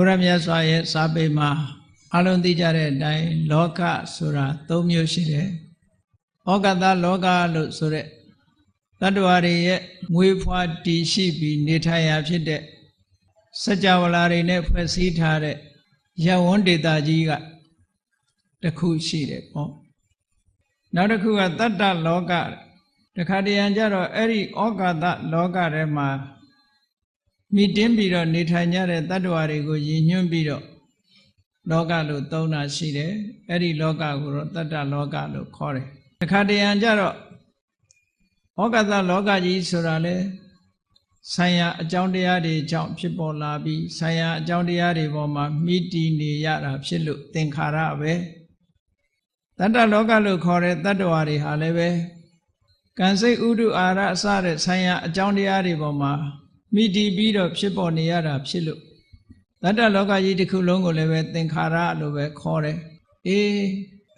ဘုရားမြတ်စွာရဲ့စာပေမှာအလုံးသိကြတဲ့အတိုင်းလောကဆိုတာ၃မျိုးရှိတယ်။ဩကတလောကလို့ဆိုတဲ့တတ္တဝါတွေရဲ့မွေးဖွားတည်ရှိပြီးနေထိုင်ရာဖြစ်တဲ့စัจ java လာတွေနဲ့ဖွဲ့စည်းထားတဲ့ရဝန်းဒေတာကြီးကတစ်ခုရှိတယ်ပေါ့။နောက်တစ်ခုကတတ္တလောကတခါတရံကြတော့အဲ့ဒီဩကာသလောကထဲမှာ မိတင်းပြီးတော့နေထိုင်ကြတဲ့တ attva တွေကိုရည်ညွှန်းပြီးတော့လောကလို့သုံးတာရှိတယ်အဲ့ဒီလောကကိုတော့တတ္တလောကလို့ခေါ်တယ်တခါတရံကြတော့ဩကာသလောကကြီးဆိုတာလေဆိုင်ရာအကြောင်းတရားတွေကြောင့်ဖြစ်ပေါ်လာပြီးဆိုင်ရာအကြောင်းတရားတွေပေါ်မှာမိတီနေရတာဖြစ်လို့သင်္ခါရပဲတတ္တလောကလို့ခေါ်တဲ့တ attva တွေဟာလည်းပဲကံစိတ်ဥဒုအာရအစတဲ့ဆိုင်ရာအကြောင်းတရားတွေပေါ်မှာ မိတီးပြီးတော့ဖြစ်ပေါ်နေရတာဖြစ်လို့တတ္တလောကကြီးတစ်ခုလုံးကိုလည်းပဲသင်္ခါရလို့ပဲခေါ်တယ်အေး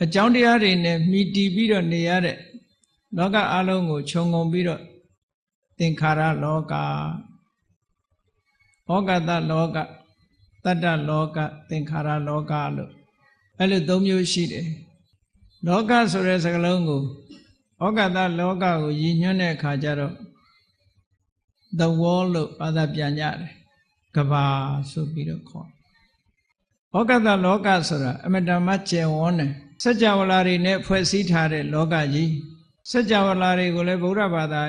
အကြောင်းတရားတွေနဲ့မိတီးပြီးတော့နေရတဲ့လောကအလုံးကိုခြုံငုံပြီးတော့သင်္ခါရလောကဩကတလောကတတ္တလောကသင်္ခါရလောကလို့အဲ့လိုသုံးမျိုးရှိတယ်လောကဆိုတဲ့စကားလုံးကိုဩကတလောကကိုရည်ညွှန်းတဲ့အခါကျတော့ the wall လို့ဘာသာပြန်ကြတယ်ကဘာဆိုပြီးတော့ခေါ်ဩကတလောကဆိုတာအမတမကျယ်ဝန်းတယ်စัจ java လာတွေနဲ့ဖွဲ့စည်းထားတဲ့လောကကြီးစัจ java လာတွေကိုလည်းဗုဒ္ဓဘာသာ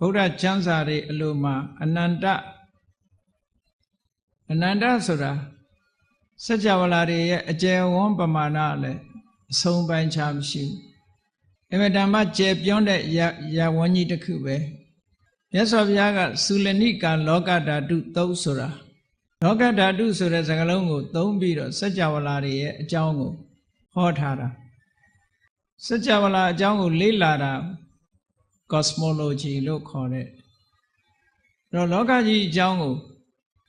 ဗုဒ္ဓကျမ်းစာတွေအလိုမှာအနန္တအနန္တဆိုတာစัจ java လာတွေရဲ့အကျယ်ဝန်းပမာဏလည်းအဆုံးပိုင်းခြားမရှိဘူးအမတမကျယ်ပြွန်းတဲ့ရရဝန်းကြီးတစ်ခုပဲ မြတ်စွာဘုရားကသုလနိကလောကဓာတုသုံးဆိုတာလောကဓာတုဆိုတဲ့စကားလုံးကိုသုံးပြီးတော့စัจ java လာတွေရဲ့အကြောင်းကိုဟောထားတာစัจ java လာအကြောင်းကိုလေ့လာတာ cosmology လို့ခေါ်တဲ့တော့လောကကြီးအကြောင်းကို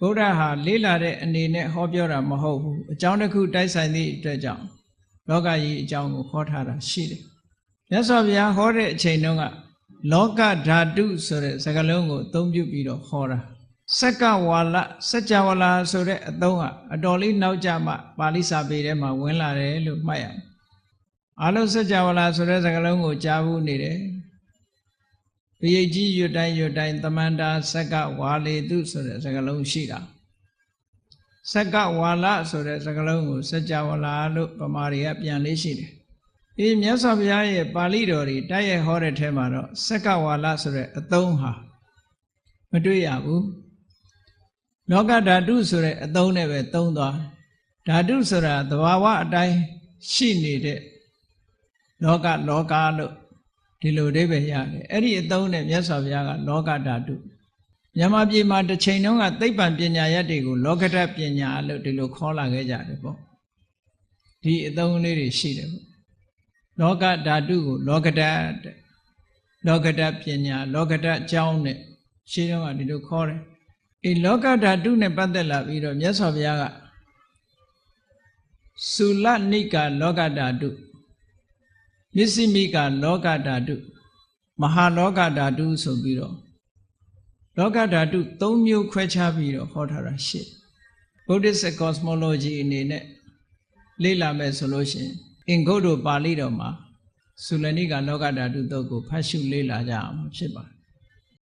ဗုဒ္ဓဟာလေ့လာတဲ့အနေနဲ့ဟောပြောတာမဟုတ်ဘူးအကြောင်းတစ်ခုတိုက်ဆိုင်သည့်အတွက်ကြောင့်လောကကြီးအကြောင်းကိုဟောထားတာရှိတယ်မြတ်စွာဘုရားဟောတဲ့အချိန်တုန်းက လောကဓာတုဆိုတဲ့စကားလုံးကိုအသုံးပြုပြီးတော့ဟောတာစက္ကဝါလစัจ java လာဆိုတဲ့အသုံးကအတော်လေးနောက်ကျမှပါဠိစာပေထဲမှာဝင်လာတယ်လို့မှတ်ရမယ်အလုံးစัจ java လာဆိုတဲ့စကားလုံးကိုကြားဘူးနေတယ်ပရိတ်ကြီးရွတ်တိုင်းရွတ်တိုင်းတမန္တာစက္ကဝါလေတုဆိုတဲ့စကားလုံးရှိတာစက္ကဝါလဆိုတဲ့စကားလုံးကိုစัจ java လာလို့ပမာတွေကပြန်လေးရှိတယ် ဒီမြတ်စွာဘုရားရဲ့ပါဠိတော်တွေတိုက်ရိုက်ဟောတဲ့ထဲမှာတော့စက္ကဝါလဆိုတဲ့အသုံးဟာမတွေ့ရဘူးလောကဓာတုဆိုတဲ့အသုံးနဲ့ပဲသုံးသွားဓာတုဆိုတာသဘာဝအတိုင်းရှိနေတဲ့လောကလောကလို့ဒီလိုအဓိပ္ပာယ်ရတယ်အဲ့ဒီအသုံးနဲ့မြတ်စွာဘုရားကလောကဓာတုမြန်မာပြည်မှာတစ်ချိန်တုန်းကသိပ္ပံပညာရက်တွေကိုလောကဓာတ်ပညာလို့ဒီလိုခေါ်လာခဲ့ကြတယ်ပေါ့ဒီအသုံးလေးတွေရှိတယ်ပေါ့ လောကဓာတုကိုလောကဓာတ်တဲ့လောကဓာတ်ပညာလောကဓာတ်အကြောင်းနဲ့ရှင်းတော့ကဒီလိုခေါ်တယ်အေးလောကဓာတုနဲ့ပတ်သက်လာပြီးတော့မြတ်စွာဘုရားကသုလနိကလောကဓာတုမစ္စည်းမိကလောကဓာတုမဟာလောကဓာတုဆိုပြီးတော့လောကဓာတု၃မျိုးခွဲခြားပြီးတော့ဟောထားတာရှင်း Buddhist cosmology အနေနဲ့လေ့လာမယ်ဆိုလို့ရှိရင် အင်္ဂုတ္တပါဠိတော်မှာသုလနိကလောကဓာတုတုတ်ကိုဖတ်ရှုလေ့လာကြအောင်ဖြစ်ပါတယ်